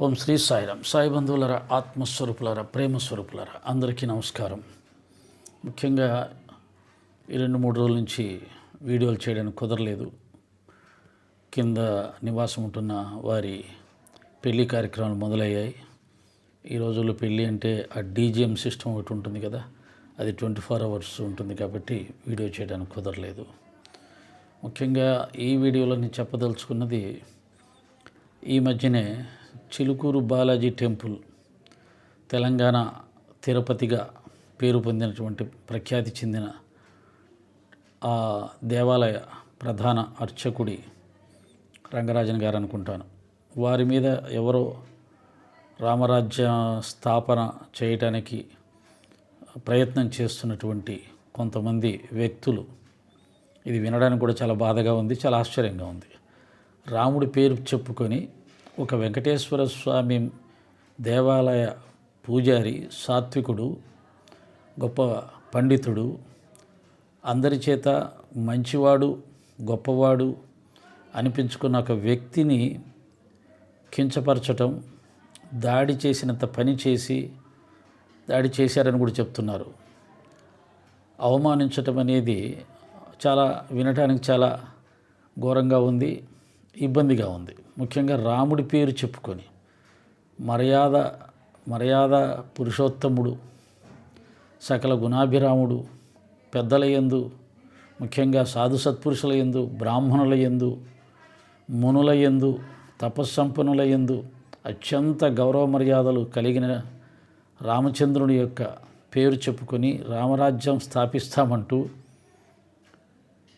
ఓం శ్రీ సాయిరామ్. సాయి బంధువులరా ఆత్మస్వరూపులరా ప్రేమస్వరూపులరా అందరికీ నమస్కారం. ముఖ్యంగా ఈ రెండు మూడు రోజుల నుంచి వీడియోలు చేయడానికి కుదరలేదు. కింద నివాసం ఉంటున్న వారి పెళ్ళి కార్యక్రమాలు మొదలయ్యాయి. ఈ రోజుల్లో పెళ్ళి అంటే ఆ డీజీఎం సిస్టమ్ ఒకటి ఉంటుంది కదా అది ట్వంటీ ఫోర్ అవర్స్ ఉంటుంది కాబట్టి వీడియో చేయడానికి కుదరలేదు. ముఖ్యంగా ఈ వీడియోలో నేను చెప్పదలుచుకున్నది ఈ మధ్యనే చిలుకూరు బాలాజీ టెంపుల్ తెలంగాణ తిరుపతిగా పేరు పొందినటువంటి ప్రఖ్యాతి చెందిన ఆ దేవాలయ ప్రధాన అర్చకుడి రంగరాజన్ గారు అనుకుంటాను. వారి మీద ఎవరో రామరాజ్య స్థాపన చేయటానికి ప్రయత్నం చేస్తున్నటువంటి కొంతమంది వ్యక్తులు ఇది వినడానికి కూడా చాలా బాధగా ఉంది చాలా ఆశ్చర్యంగా ఉంది. రాముడి పేరు చెప్పుకొని ఒక వెంకటేశ్వర స్వామి దేవాలయ పూజారి సాత్వికుడు గొప్ప పండితుడు అందరి చేత మంచివాడు గొప్పవాడు అనిపించుకున్న ఒక వ్యక్తిని కించపరచటం దాడి చేసినంత పని చేసి దాడి చేశారని కూడా చెప్తున్నారు. అవమానించటం అనేది చాలా వినటానికి చాలా ఘోరంగా ఉంది. ఇబ్బందిగా ఉంది. ముఖ్యంగా రాముడి పేరు చెప్పుకొని మర్యాద మర్యాద పురుషోత్తముడు సకల గుణాభిరాముడు పెద్దల యందు ముఖ్యంగా సాధు సత్పురుషుల యందు బ్రాహ్మణుల యందు మునుల యందు తపస్సంపన్నుల యందు అత్యంత గౌరవ మర్యాదలు కలిగిన రామచంద్రుని యొక్క పేరు చెప్పుకొని రామరాజ్యం స్థాపిస్తామంటూ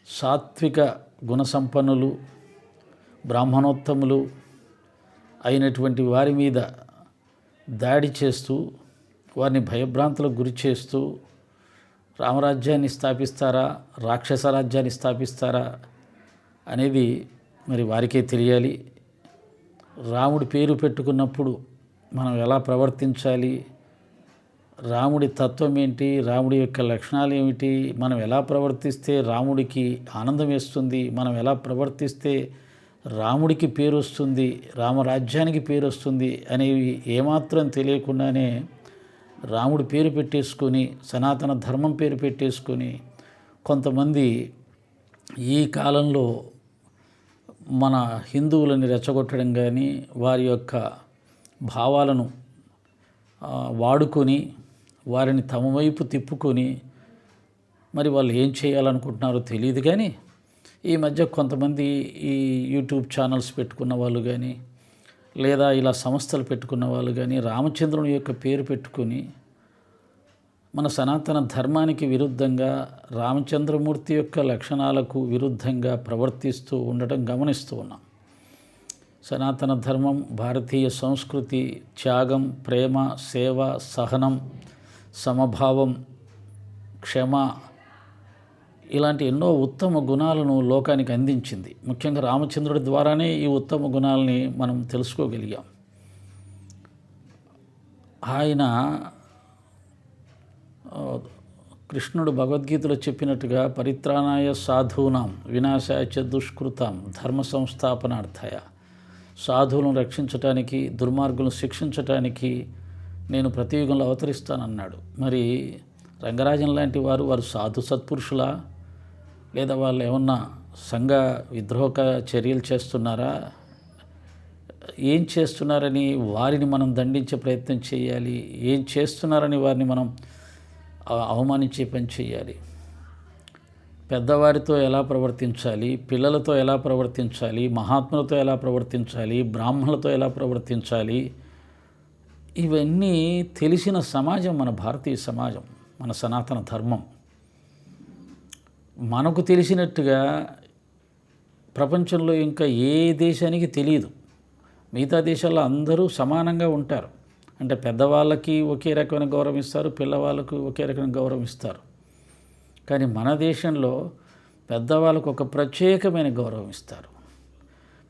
సాత్విక గుణసంపన్నులు బ్రాహ్మణోత్తములు అయినటువంటి వారి మీద దాడి చేస్తూ వారిని భయభ్రాంతులకు గురి చేస్తూ రామరాజ్యాన్ని స్థాపిస్తారా రాక్షస రాజ్యాన్ని స్థాపిస్తారా అనేది మరి వారికే తెలియాలి. రాముడి పేరు పెట్టుకున్నప్పుడు మనం ఎలా ప్రవర్తించాలి? రాముడి తత్వం ఏంటి? రాముడి యొక్క లక్షణాలు ఏమిటి? మనం ఎలా ప్రవర్తిస్తే రాముడికి ఆనందం వేస్తుంది? మనం ఎలా ప్రవర్తిస్తే రాముడికి పేరు వస్తుంది రామరాజ్యానికి పేరు వస్తుంది అనేవి ఏమాత్రం తెలియకుండానే రాముడి పేరు పెట్టేసుకొని సనాతన ధర్మం పేరు పెట్టేసుకొని కొంతమంది ఈ కాలంలో మన హిందువులని రెచ్చగొట్టడం కానీ వారి యొక్క భావాలను వాడుకొని వారిని తమ వైపు తిప్పుకొని మరి వాళ్ళు ఏం చేయాలనుకుంటున్నారో తెలియదు కానీ ఈ మధ్య కొంతమంది ఈ యూట్యూబ్ ఛానల్స్ పెట్టుకున్న వాళ్ళు కానీ లేదా ఇలా సంస్థలు పెట్టుకున్న వాళ్ళు కానీ రామచంద్రుని యొక్క పేరు పెట్టుకొని మన సనాతన ధర్మానికి విరుద్ధంగా రామచంద్రమూర్తి యొక్క లక్షణాలకు విరుద్ధంగా ప్రవర్తిస్తూ ఉండటం గమనిస్తూ ఉన్నాం. సనాతన ధర్మం భారతీయ సంస్కృతి త్యాగం ప్రేమ సేవ సహనం సమభావం క్షమ ఇలాంటి ఎన్నో ఉత్తమ గుణాలను లోకానికి అందించింది. ముఖ్యంగా రామచంద్రుడి ద్వారానే ఈ ఉత్తమ గుణాలని మనం తెలుసుకోగలిగాం. ఆయన కృష్ణుడు భగవద్గీతలో చెప్పినట్టుగా పరిత్రాణాయ సాధూనాం వినాశాయ చ దుష్కృతాం ధర్మ సంస్థాపనార్థాయ. సాధువులను రక్షించటానికి దుర్మార్గులను శిక్షించటానికి నేను ప్రతియుగంలో అవతరిస్తానన్నాడు. మరి రంగరాజన్ లాంటి వారు వారు సాధు సత్పురుషులా? లేదా వాళ్ళు ఏమన్నా సంఘ విద్రోహక చర్యలు చేస్తున్నారా? ఏం చేస్తున్నారని వారిని మనం దండించే ప్రయత్నం చేయాలి. ఏం చేస్తున్నారని వారిని మనం అవమానించే పని చేయాలి. పెద్దవారితో ఎలా ప్రవర్తించాలి? పిల్లలతో ఎలా ప్రవర్తించాలి? మహాత్ములతో ఎలా ప్రవర్తించాలి? బ్రాహ్మణులతో ఎలా ప్రవర్తించాలి? ఇవన్నీ తెలిసిన సమాజం మన భారతీయ సమాజం మన సనాతన ధర్మం. మనకు తెలిసినట్టుగా ప్రపంచంలో ఇంకా ఏ దేశానికి తెలియదు. మిగతా దేశాల్లో అందరూ సమానంగా ఉంటారు. అంటే పెద్దవాళ్ళకి ఒకే రకమైన గౌరవం ఇస్తారు పిల్లవాళ్ళకు ఒకే రకమైన గౌరవం ఇస్తారు. కానీ మన దేశంలో పెద్దవాళ్ళకు ఒక ప్రత్యేకమైన గౌరవం ఇస్తారు.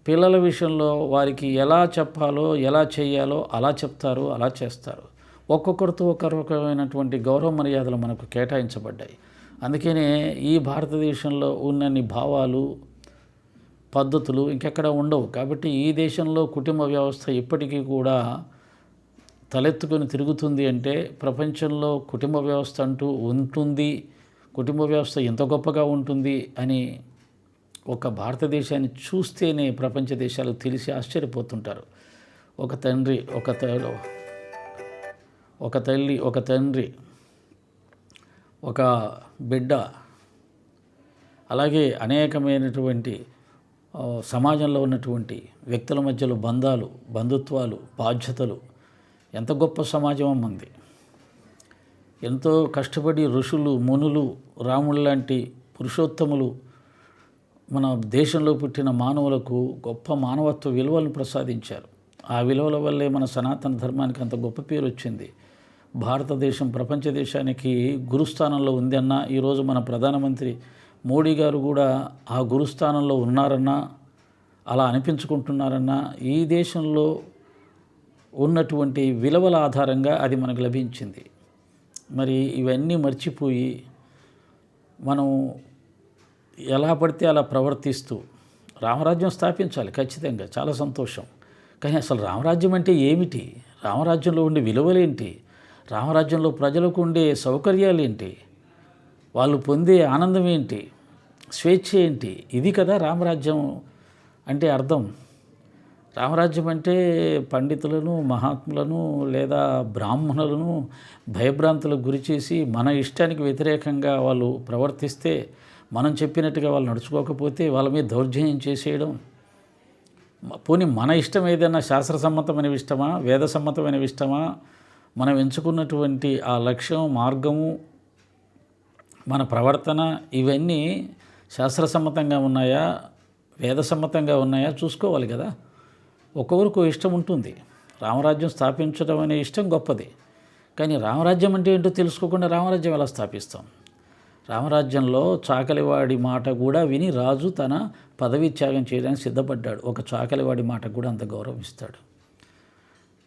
పిల్లల విషయంలో వారికి ఎలా చెప్పాలో ఎలా చేయాలో అలా చెప్తారు అలా చేస్తారు. ఒక్కొక్కరితో ఒక రకమైనటువంటి గౌరవ మర్యాదలు మనకు కేటాయించబడ్డాయి. అందుకనే ఈ భారతదేశంలో ఉన్నన్ని భావాలు పద్ధతులు ఇంకెక్కడ ఉండవు. కాబట్టి ఈ దేశంలో కుటుంబ వ్యవస్థ ఇప్పటికీ కూడా తలెత్తుకొని తిరుగుతుంది అంటే ప్రపంచంలో కుటుంబ వ్యవస్థ అంటూ ఉంటుంది. కుటుంబ వ్యవస్థ ఎంత గొప్పగా ఉంటుంది అని ఒక భారతదేశాన్ని చూస్తేనే ప్రపంచ దేశాలు తెలిసి ఆశ్చర్యపోతుంటారు. ఒక తండ్రి ఒక త ఒక తల్లి ఒక తండ్రి ఒక బిడ్డ. అలాగే అనేకమైనటువంటి సమాజంలో ఉన్నటువంటి వ్యక్తుల మధ్యలో బంధాలు బంధుత్వాలు బాధ్యతలు. ఎంత గొప్ప సమాజం మంది ఎంతో కష్టపడి ఋషులు మునులు రాముడు లాంటి పురుషోత్తములు మన దేశంలో పుట్టిన మానవులకు గొప్ప మానవత్వ విలువలను ప్రసాదించారు. ఆ విలువల వల్లే మన సనాతన ధర్మానికి అంత గొప్ప పేరు వచ్చింది భారతదేశం ప్రపంచ దేశానికి గురుస్థానంలో ఉందన్న ఈరోజు మన ప్రధానమంత్రి మోడీ గారు కూడా ఆ గురుస్థానంలో ఉన్నారన్నా అలా అనిపించుకుంటున్నారన్నా ఈ దేశంలో ఉన్నటువంటి విలువల ఆధారంగా అది మనకు లభించింది. మరి ఇవన్నీ మర్చిపోయి మనం ఎలా పడితే అలా ప్రవర్తిస్తూ రామరాజ్యం స్థాపించాలి ఖచ్చితంగా చాలా సంతోషం. కానీ అసలు రామరాజ్యం అంటే ఏమిటి? రామరాజ్యంలో ఉండే విలువలేంటి? రామరాజ్యంలో ప్రజలకు ఉండే సౌకర్యాలు ఏంటి? వాళ్ళు పొందే ఆనందం ఏంటి? స్వేచ్ఛ ఏంటి? ఇది కదా రామరాజ్యం అంటే అర్థం. రామరాజ్యం అంటే పండితులను మహాత్ములను లేదా బ్రాహ్మణులను భయభ్రాంతులకు గురి చేసి మన ఇష్టానికి వ్యతిరేకంగా వాళ్ళు ప్రవర్తిస్తే మనం చెప్పినట్టుగా వాళ్ళు నడుచుకోకపోతే వాళ్ళ మీద దౌర్జన్యం చేసేయడం. పోనీ మన ఇష్టం ఏదైనా శాస్త్రసమ్మతమైన ఇష్టమా? వేదసమ్మతమైన ఇష్టమా? మనం ఎంచుకున్నటువంటి ఆ లక్ష్యం మార్గము మన ప్రవర్తన ఇవన్నీ శాస్త్రసమ్మతంగా ఉన్నాయా? వేదసమ్మతంగా ఉన్నాయా? చూసుకోవాలి కదా. ఒక్కొక్కరికి ఇష్టం ఉంటుంది. రామరాజ్యం స్థాపించడం అనే ఇష్టం గొప్పది. కానీ రామరాజ్యం అంటే ఏంటో తెలుసుకోకుండా రామరాజ్యం ఎలా స్థాపిస్తాం? రామరాజ్యంలో చాకలివాడి మాట కూడా విని రాజు తన పదవి త్యాగం చేయడానికి సిద్ధపడ్డాడు. ఒక చాకలివాడి మాట కూడా అంత గౌరవిస్తాడు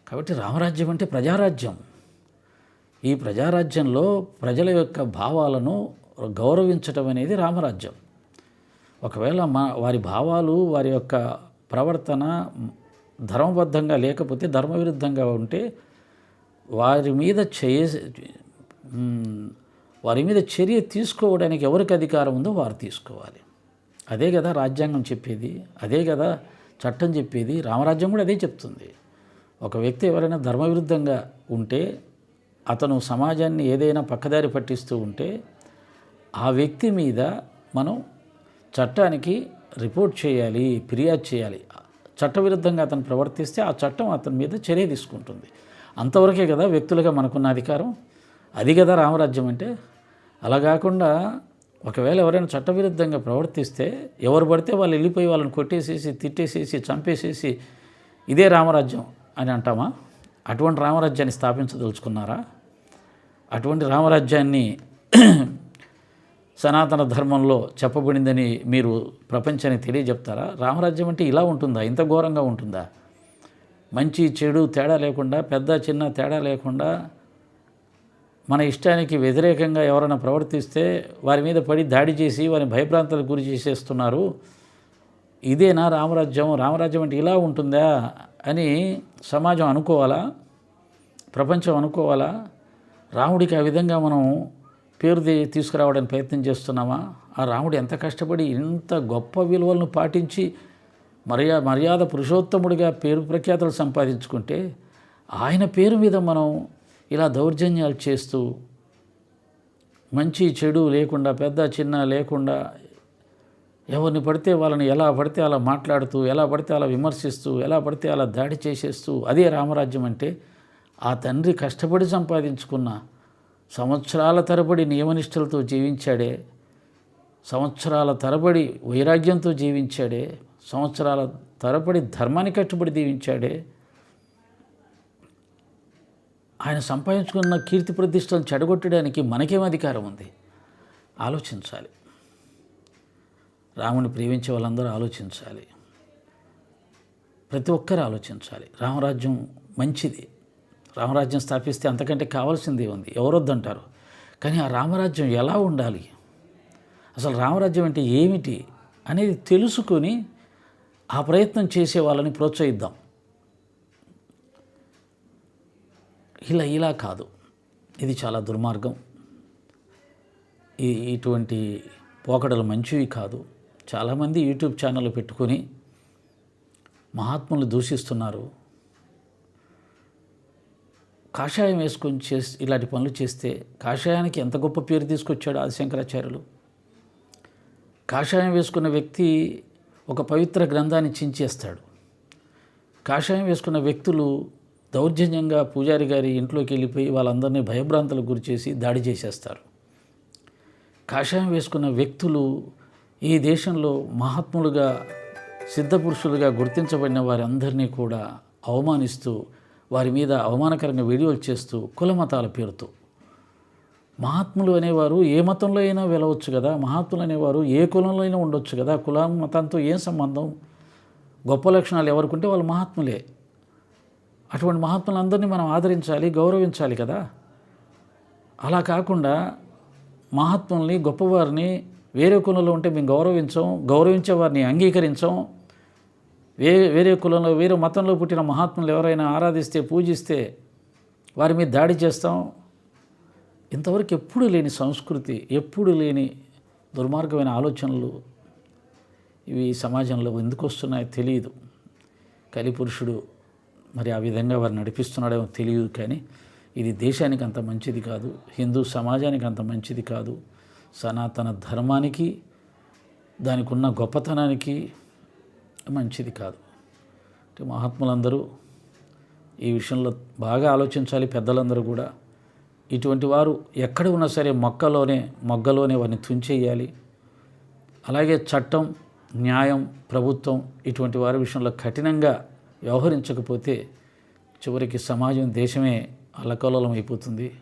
కాబట్టి రామరాజ్యం అంటే ప్రజారాజ్యం. ఈ ప్రజారాజ్యంలో ప్రజల యొక్క భావాలను గౌరవించటం అనేది రామరాజ్యం. ఒకవేళ మా వారి భావాలు వారి యొక్క ప్రవర్తన ధర్మబద్ధంగా లేకపోతే ధర్మవిరుద్ధంగా ఉంటే వారి మీద చేయ వారి మీద చర్య తీసుకోవడానికి ఎవరికి అధికారం ఉందో వారు తీసుకోవాలి. అదే కదా రాజ్యాంగం చెప్పేది అదే కదా చట్టం చెప్పేది రామరాజ్యం కూడా అదే చెప్తుంది. ఒక వ్యక్తి ఎవరైనా ధర్మవిరుద్ధంగా ఉంటే అతను సమాజాన్ని ఏదైనా పక్కదారి పట్టిస్తూ ఉంటే ఆ వ్యక్తి మీద మనం చట్టానికి రిపోర్ట్ చేయాలి ఫిర్యాదు చేయాలి. చట్టవిరుద్ధంగా అతను ప్రవర్తిస్తే ఆ చట్టం అతని మీద చర్య తీసుకుంటుంది. అంతవరకే కదా వ్యక్తులుగా మనకున్న అధికారం? అది కదా రామరాజ్యం అంటే? అలా కాకుండా ఒకవేళ ఎవరైనా చట్టవిరుద్ధంగా ప్రవర్తిస్తే ఎవరు పడితే వాళ్ళు వెళ్ళిపోయి వాళ్ళని కొట్టేసేసి తిట్టేసేసి చంపేసేసి ఇదే రామరాజ్యం. అని అంటామా? అటువంటి రామరాజ్యాన్ని స్థాపించదలుచుకున్నారా? అటువంటి రామరాజ్యాన్ని సనాతన ధర్మంలో చెప్పబడిందని మీరు ప్రపంచానికి తెలియజెప్తారా? రామరాజ్యం అంటే ఇలా ఉంటుందా? ఇంత ఘోరంగా ఉంటుందా? మంచి చెడు తేడా లేకుండా పెద్ద చిన్న తేడా లేకుండా మన ఇష్టానికి వ్యతిరేకంగా ఎవరైనా ప్రవర్తిస్తే వారి మీద పడి దాడి చేసి వారిని భయభ్రాంతలకు గురి చేసేస్తున్నారు. ఇదేనా రామరాజ్యం? రామరాజ్యం అంటే ఇలా ఉంటుందా? అని సమాజం అనుకోవాలా? ప్రపంచం అనుకోవాలా? రాముడికి ఆ విధంగా మనం పేరు తీసుకురావడానికి ప్రయత్నం చేస్తున్నామా? ఆ రాముడు ఎంత కష్టపడి ఇంత గొప్ప విలువలను పాటించి మర్యా మర్యాద పురుషోత్తముడిగా పేరు ప్రఖ్యాతలు సంపాదించుకుంటే ఆయన పేరు మీద మనం ఇలా దౌర్జన్యాలు చేస్తూ మంచి చెడు లేకుండా పెద్ద చిన్న లేకుండా ఎవరిని పడితే వాళ్ళని ఎలా పడితే అలా మాట్లాడుతూ ఎలా పడితే అలా విమర్శిస్తూ ఎలా పడితే అలా దాడి చేసేస్తూ అదే రామరాజ్యం అంటే ఆ తండ్రి కష్టపడి సంపాదించుకున్న సంవత్సరాల తరబడి నియమనిష్టలతో జీవించాడే సంవత్సరాల తరబడి వైరాగ్యంతో జీవించాడే సంవత్సరాల తరబడి ధర్మాన్ని కట్టుబడి జీవించాడే ఆయన సంపాదించుకున్న కీర్తి ప్రతిష్టలను చెడగొట్టడానికి మనకేం అధికారం ఉంది? ఆలోచించాలి. రాముని ప్రేమించే వాళ్ళందరూ ఆలోచించాలి. ప్రతి ఒక్కరు ఆలోచించాలి. రామరాజ్యం మంచిది. రామరాజ్యం స్థాపిస్తే అంతకంటే కావాల్సింది ఉంది ఎవరొద్దంటారు? కానీ ఆ రామరాజ్యం ఎలా ఉండాలి? అసలు రామరాజ్యం అంటే ఏమిటి అనేది తెలుసుకొని ఆ ప్రయత్నం చేసే వాళ్ళని ప్రోత్సహిద్దాం. ఇలా ఇలా కాదు. ఇది చాలా దుర్మార్గం. ఈ ఇటువంటి పోకడలు మంచివి కాదు. చాలామంది యూట్యూబ్ ఛానల్ పెట్టుకొని మహాత్ములు దూషిస్తున్నారు. కాషాయం వేసుకొని చేసి ఇలాంటి పనులు చేస్తే కాషాయానికి ఎంత గొప్ప పేరు తీసుకొచ్చాడు ఆదిశంకరాచార్యులు? కాషాయం వేసుకున్న వ్యక్తి ఒక పవిత్ర గ్రంథాన్ని చించేస్తాడు. కాషాయం వేసుకున్న వ్యక్తులు దౌర్జన్యంగా పూజారి గారి ఇంట్లోకి వెళ్ళిపోయి వాళ్ళందరినీ భయభ్రాంతులకు గురి చేసి దాడి చేసేస్తారు. కాషాయం వేసుకున్న వ్యక్తులు ఈ దేశంలో మహాత్ములుగా సిద్ధపురుషులుగా గుర్తించబడిన వారందరినీ కూడా అవమానిస్తూ వారి మీద అవమానకరంగా వీడియోలు చేస్తూ కులమతాల పేరుతో. మహాత్ములు అనేవారు ఏ మతంలో అయినా వెళ్ళవచ్చు కదా మహాత్ములు అనేవారు ఏ కులంలో అయినా ఉండొచ్చు కదా కులం మతంతో ఏం సంబంధం? గొప్ప లక్షణాలు ఎవరికి వాళ్ళు మహాత్ములే. అటువంటి మహాత్ములందరినీ మనం ఆదరించాలి గౌరవించాలి కదా. అలా కాకుండా మహాత్ముల్ని గొప్పవారిని వేరే కులంలో ఉంటే మేము గౌరవించం గౌరవించే వారిని అంగీకరించం. వే వేరే కులంలో వేరే మతంలో పుట్టిన మహాత్ములు ఎవరైనా ఆరాధిస్తే పూజిస్తే వారి మీద దాడి చేస్తాం. ఇంతవరకు ఎప్పుడు లేని సంస్కృతి ఎప్పుడు లేని దుర్మార్గమైన ఆలోచనలు ఇవి సమాజంలో ఎందుకు వస్తున్నాయో తెలియదు. కలిపురుషుడు మరి ఆ విధంగా వారు నడిపిస్తున్నాడేమో తెలియదు కానీ ఇది దేశానికి అంత మంచిది కాదు హిందూ సమాజానికి అంత మంచిది కాదు. సనాతన ధర్మానికి దానికి ఉన్న గొప్పతనానికి మంచిది కాదు. అంటే మహాత్ములందరూ ఈ విషయంలో బాగా ఆలోచించాలి. పెద్దలందరూ కూడా ఇటువంటి వారు ఎక్కడ ఉన్నా సరే మొక్కలోనే మొగ్గలోనే వారిని తుంచేయాలి. అలాగే చట్టం న్యాయం ప్రభుత్వం ఇటువంటి వారి విషయంలో కఠినంగా వ్యవహరించకపోతే చివరికి సమాజం దేశమే అల్లకల్లోలం అయిపోతుంది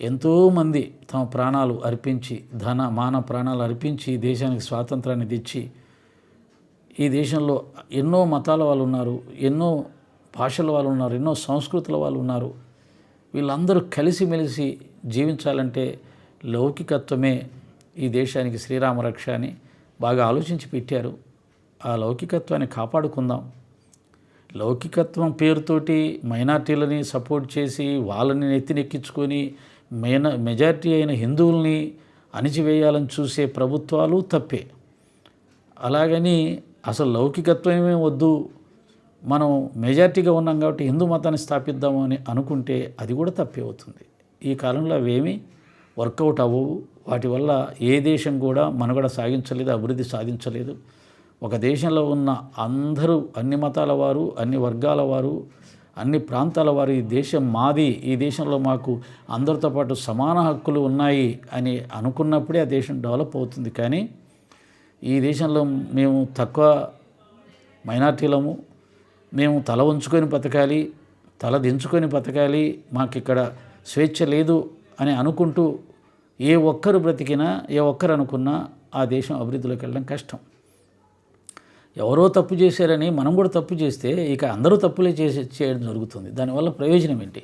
ఎంతోమంది తమ ప్రాణాలు అర్పించి ధన మాన ప్రాణాలు అర్పించి దేశానికి స్వాతంత్రాన్ని తెచ్చి ఈ దేశంలో ఎన్నో మతాల వాళ్ళు ఉన్నారు ఎన్నో భాషల వాళ్ళు ఉన్నారు ఎన్నో సంస్కృతుల వాళ్ళు ఉన్నారు. వీళ్ళందరూ కలిసిమెలిసి జీవించాలంటే లౌకికత్వమే ఈ దేశానికి శ్రీరామ రక్ష అని బాగా ఆలోచించి పెట్టారు. ఆ లౌకికత్వాన్ని కాపాడుకుందాం. లౌకికత్వం పేరుతోటి మైనార్టీలని సపోర్ట్ చేసి వాళ్ళని నెత్తినెక్కించుకొని మేన మెజార్టీ అయిన హిందువుల్ని అణిచివేయాలని చూసే ప్రభుత్వాలు తప్పే. అలాగని అసలు లౌకికత్వమే వద్దు. మనం మెజార్టీగా ఉన్నాం కాబట్టి హిందూ మతాన్ని స్థాపిద్దాము అని అనుకుంటే అది కూడా తప్పే అవుతుంది. ఈ కాలంలో అవేమీ వర్కౌట్ అవ్వవు. వాటి వల్ల ఏ దేశం కూడా మనుగడ సాగించలేదు అభివృద్ధి సాధించలేదు. ఒక దేశంలో ఉన్న అందరూ అన్ని మతాల వారు అన్ని వర్గాల వారు అన్ని ప్రాంతాల వారు ఈ దేశం మాది ఈ దేశంలో మాకు అందరితో పాటు సమాన హక్కులు ఉన్నాయి అని అనుకున్నప్పుడే ఆ దేశం డెవలప్ అవుతుంది. కానీ ఈ దేశంలో మేము తక్కువ మైనార్టీలము. మేము తల ఉంచుకొని బతకాలి తల దించుకొని బతకాలి మాకు ఇక్కడ స్వేచ్ఛ లేదు అని అనుకుంటూ ఏ ఒక్కరు బ్రతికినా ఏ ఒక్కరు అనుకున్నా ఆ దేశం అభివృద్ధిలోకి వెళ్ళడం కష్టం. ఎవరో తప్పు చేశారని మనం కూడా తప్పు చేస్తే ఇక అందరూ తప్పులే చేసే చేయడం జరుగుతుంది. దానివల్ల ప్రయోజనం ఏంటి?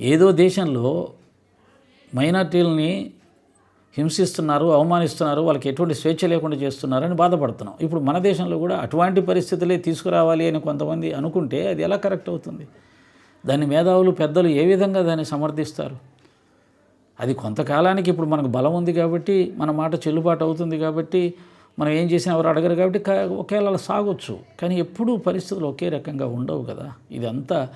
ఏదో దేశంలో మైనార్టీలని హింసిస్తున్నారు అవమానిస్తున్నారు వాళ్ళకి ఎటువంటి స్వేచ్ఛ లేకుండా చేస్తున్నారని బాధపడుతున్నాం. ఇప్పుడు మన దేశంలో కూడా అటువంటి పరిస్థితులే తీసుకురావాలి అని కొంతమంది అనుకుంటే అది ఎలా కరెక్ట్ అవుతుంది? దాని మేధావులు పెద్దలు ఏ విధంగా దాన్ని సమర్థిస్తారు? అది కొంతకాలానికి ఇప్పుడు మనకు బలం ఉంది కాబట్టి మన మాట చెల్లుబాటు అవుతుంది కాబట్టి మనం ఏం చేసినా ఎవరు అడగరు కాబట్టి ఒకేలా సాగొచ్చు. కానీ ఎప్పుడూ పరిస్థితులు ఒకే రకంగా ఉండవు కదా. ఇదంతా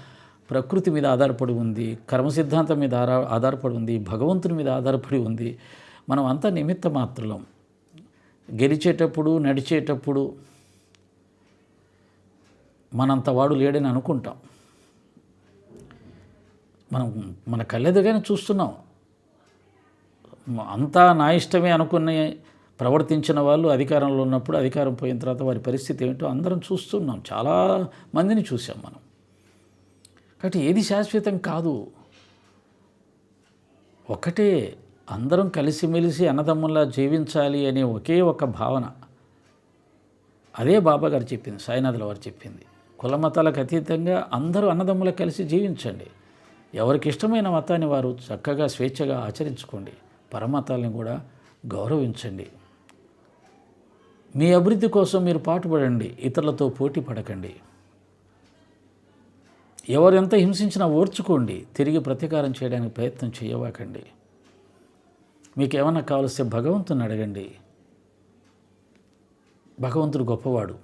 ప్రకృతి మీద ఆధారపడి ఉంది కర్మ సిద్ధాంతం మీద ఆధారపడి ఉంది భగవంతుని మీద ఆధారపడి ఉంది. మనం అంతా నిమిత్త మాత్రలం. గెలిచేటప్పుడు నడిచేటప్పుడు మనంత వాడు లేడని అనుకుంటాం. మనం మన కళ్ళెదుగానే చూస్తున్నాం. అంతా నా ఇష్టమే అనుకునే ప్రవర్తించిన వాళ్ళు అధికారంలో ఉన్నప్పుడు అధికారం పోయిన తర్వాత వారి పరిస్థితి ఏమిటో అందరం చూస్తున్నాం. చాలా మందిని చూసాం మనం. కాబట్టి ఏది శాశ్వతం కాదు. ఒకటే అందరం కలిసిమెలిసి అన్నదమ్ముల్లా జీవించాలి అనే ఒకే ఒక భావన. అదే బాబా గారు చెప్పింది సాయినాథుల వారు చెప్పింది. కులమతాలకు అతీతంగా అందరూ అన్నదమ్ముల కలిసి జీవించండి. ఎవరికి ఇష్టమైన మతాన్ని వారు చక్కగా స్వేచ్ఛగా ఆచరించుకోండి. పరమతాల్ని కూడా గౌరవించండి. మీ అభివృద్ధి కోసం మీరు పాటుపడండి ఇతరులతో పోటీ పడకండి. ఎవరెంత హింసించినా ఓర్చుకోండి తిరిగి ప్రతీకారం చేయడానికి ప్రయత్నం చేయవాకండి. మీకు ఏమైనా కావలిస్తే భగవంతుని అడగండి. భగవంతుడు గొప్పవాడు.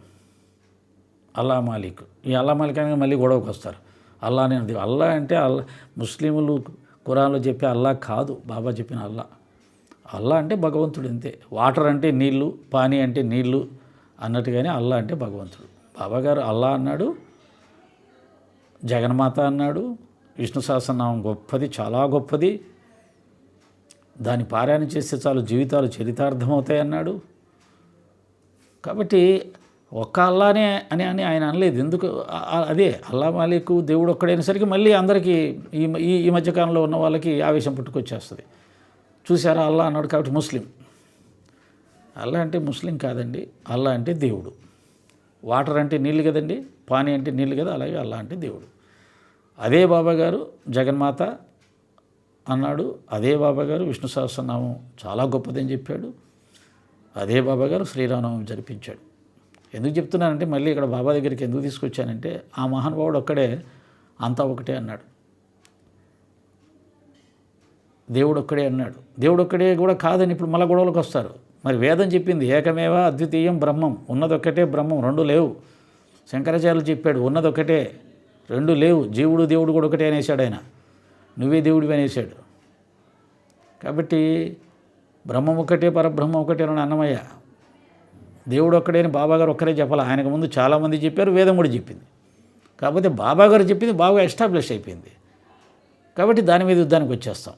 అల్లా మాలిక్. ఈ అల్లా మాలిక్ అనగా మళ్ళీ గొడవకు వస్తారు. అల్లా అనేది అల్లా అంటే అల్లా ముస్లింలు కురాన్లో చెప్పే అల్లా కాదు బాబా చెప్పిన అల్లా. అల్లా అంటే భగవంతుడు అంతే. వాటర్ అంటే నీళ్ళు పానీ అంటే నీళ్ళు అన్నట్టుగానే అల్లా అంటే భగవంతుడు. బాబాగారు అల్లా అన్నాడు జగన్మాత అన్నాడు విష్ణు సహస్రనామం గొప్పది చాలా గొప్పది. దాని పారాయణ చేస్తే చాలు జీవితాలు చరితార్థమవుతాయి అన్నాడు. కాబట్టి ఒక్క అల్లానే అని అని ఆయన అనలేదు. ఎందుకు? అదే అల్లా మాలికు దేవుడు ఒక్కడైనసరికి మళ్ళీ అందరికీ ఈ ఈ ఈ మధ్యకాలంలో ఉన్న వాళ్ళకి ఆవేశం పుట్టుకొచ్చేస్తుంది. చూసారా అల్లా అన్నాడు కాబట్టి ముస్లిం. అల్లా అంటే ముస్లిం కాదండి అల్లా అంటే దేవుడు. వాటర్ అంటే నీళ్ళు కదండి పానీ అంటే నీళ్ళు కదా అలాగే అల్లా అంటే దేవుడు. అదే బాబా గారు జగన్మాత అన్నాడు అదే బాబా గారు విష్ణు సహస్రనామం చాలా గొప్పదని చెప్పాడు అదే బాబా గారు శ్రీరామనవం జరిపించాడు. ఎందుకు చెప్తున్నానంటే మళ్ళీ ఇక్కడ బాబా దగ్గరికి ఎందుకు తీసుకొచ్చానంటే ఆ మహానుభావుడు ఒక్కడే అంతా ఒకటే అన్నాడు. దేవుడు ఒక్కడే అన్నాడు. దేవుడు ఒక్కడే కూడా కాదని ఇప్పుడు మళ్ళా గొడవలకు వస్తారు. మరి వేదం చెప్పింది ఏకమేవ అద్వితీయం బ్రహ్మం ఉన్నదొక్కటే బ్రహ్మం రెండు లేవు. శంకరాచార్యులు చెప్పాడు ఉన్నదొక్కటే రెండు లేవు. జీవుడు దేవుడు కూడా ఒకటే అనేసాడు ఆయన. నువ్వే దేవుడివి అనేసాడు కాబట్టి బ్రహ్మం ఒకటే పరబ్రహ్మం ఒకటే అని అన్నమయ్య. దేవుడు ఒక్కడే అని బాబాగారు ఒక్కరే చెప్పాలి. ఆయనకు ముందు చాలామంది చెప్పారు వేదం కూడా చెప్పింది. కాకపోతే బాబాగారు చెప్పింది బాగా ఎస్టాబ్లిష్ అయిపోయింది. కాబట్టి దాని మీద యుద్ధానికి వచ్చేస్తాం.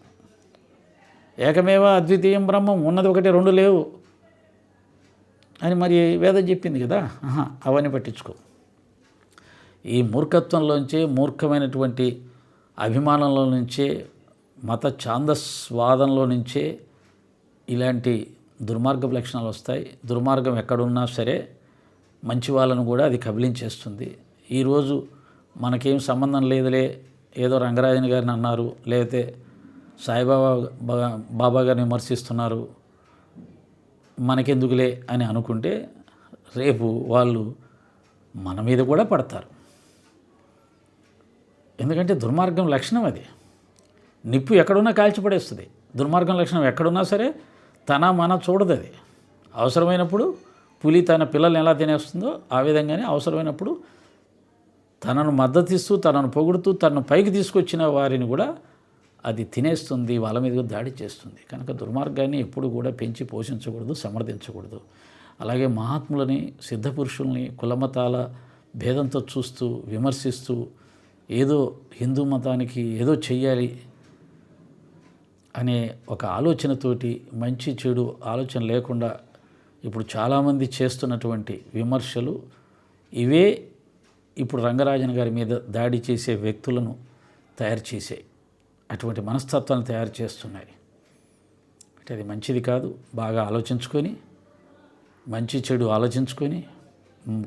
ఏకమేవ అద్వితీయం బ్రహ్మం? ఉన్నది ఒకటి రెండు లేవు. అని మరి వేదం చెప్పింది కదా? ఆహా, అవన్నీ పట్టించుకో. ఈ మూర్ఖత్వంలోంచే మూర్ఖమైనటువంటి అభిమానంలో నుంచే మత ఛాందస్వాదంలో నుంచే ఇలాంటి దుర్మార్గపు లక్షణాలు వస్తాయి. దుర్మార్గం ఎక్కడున్నా సరే మంచి వాళ్ళను కూడా అది కబలించేస్తుంది ఈరోజు మనకేం సంబంధం లేదులే ఏదో రంగరాజన్ గారిని అన్నారు లేకపోతే సాయిబాబా బాబా గారిని విమర్శిస్తున్నారు. మనకెందుకులే అని అనుకుంటే రేపు వాళ్ళు మన మీద కూడా పడతారు. ఎందుకంటే దుర్మార్గం లక్షణం అది. నిప్పు ఎక్కడున్నా కాల్చిపడేస్తుంది దుర్మార్గం లక్షణం ఎక్కడున్నా సరే తన మన చూడదు అది. అవసరమైనప్పుడు పులి తన పిల్లల్ని ఎలా తినేస్తుందో ఆ విధంగానే అవసరమైనప్పుడు తనను మద్దతిస్తూ తనను పొగుడుతూ తనను పైకి తీసుకొచ్చిన వారిని కూడా అది తినేస్తుంది వాళ్ళ మీద కూడా దాడి చేస్తుంది. కనుక దుర్మార్గాన్ని ఎప్పుడు కూడా పెంచి పోషించకూడదు సమర్థించకూడదు. అలాగే మహాత్ములని సిద్ధపురుషుల్ని కులమతాల భేదంతో చూస్తూ విమర్శిస్తూ ఏదో హిందూ మతానికి ఏదో చెయ్యాలి అనే ఒక ఆలోచనతోటి మంచి చెడు ఆలోచన లేకుండా ఇప్పుడు చాలామంది చేస్తున్నటువంటి విమర్శలు ఇవే ఇప్పుడు రంగరాజన్ గారి మీద దాడి చేసే వ్యక్తులను తయారు చేసే అటువంటి మనస్తత్వాన్ని తయారు చేస్తున్నాయి. అంటే అది మంచిది కాదు. బాగా ఆలోచించుకొని మంచి చెడు ఆలోచించుకొని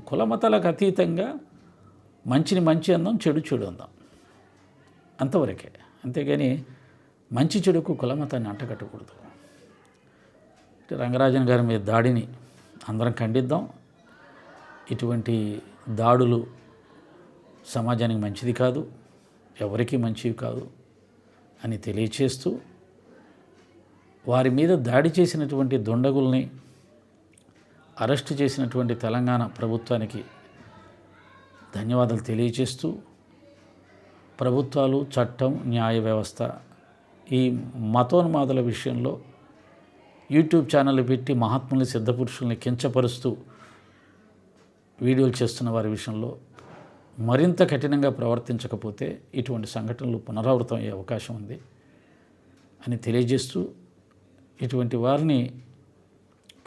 కుల మతాలకు అతీతంగా మంచిని మంచి అందాం చెడు చెడు అందాం. అంతవరకే. అంతేగాని మంచి చెడుకు కులమతాన్ని అంటగట్టకూడదు. రంగరాజన్ గారి మీద దాడిని అందరం ఖండిద్దాం. ఇటువంటి దాడులు సమాజానికి మంచిది కాదు. ఎవరికీ మంచివి కాదు. అని తెలియచేస్తూ వారి మీద దాడి చేసినటువంటి దుండగుల్ని అరెస్టు చేసినటువంటి తెలంగాణ ప్రభుత్వానికి ధన్యవాదాలు తెలియచేస్తూ ప్రభుత్వాలు చట్టం న్యాయ వ్యవస్థ ఈ మతోన్మాదుల విషయంలో యూట్యూబ్ ఛానల్ పెట్టి మహాత్ముల్ని సిద్ధపురుషుల్ని కించపరుస్తూ వీడియోలు చేస్తున్న వారి విషయంలో మరింత కఠినంగా ప్రవర్తించకపోతే ఇటువంటి సంఘటనలు పునరావృతం అయ్యే అవకాశం ఉంది అని తెలియజేస్తూ ఇటువంటి వారిని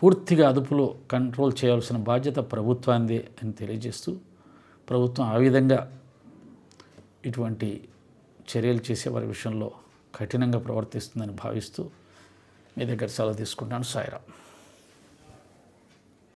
పూర్తిగా అదుపులో కంట్రోల్ చేయాల్సిన బాధ్యత ప్రభుత్వాందే అని తెలియజేస్తూ ప్రభుత్వం ఆ విధంగా ఇటువంటి చర్యలు చేసే వారి విషయంలో కఠినంగా ప్రవర్తిస్తుందని భావిస్తూ మీ దగ్గర సెలవు తీసుకుంటాను. సాయిరామ్.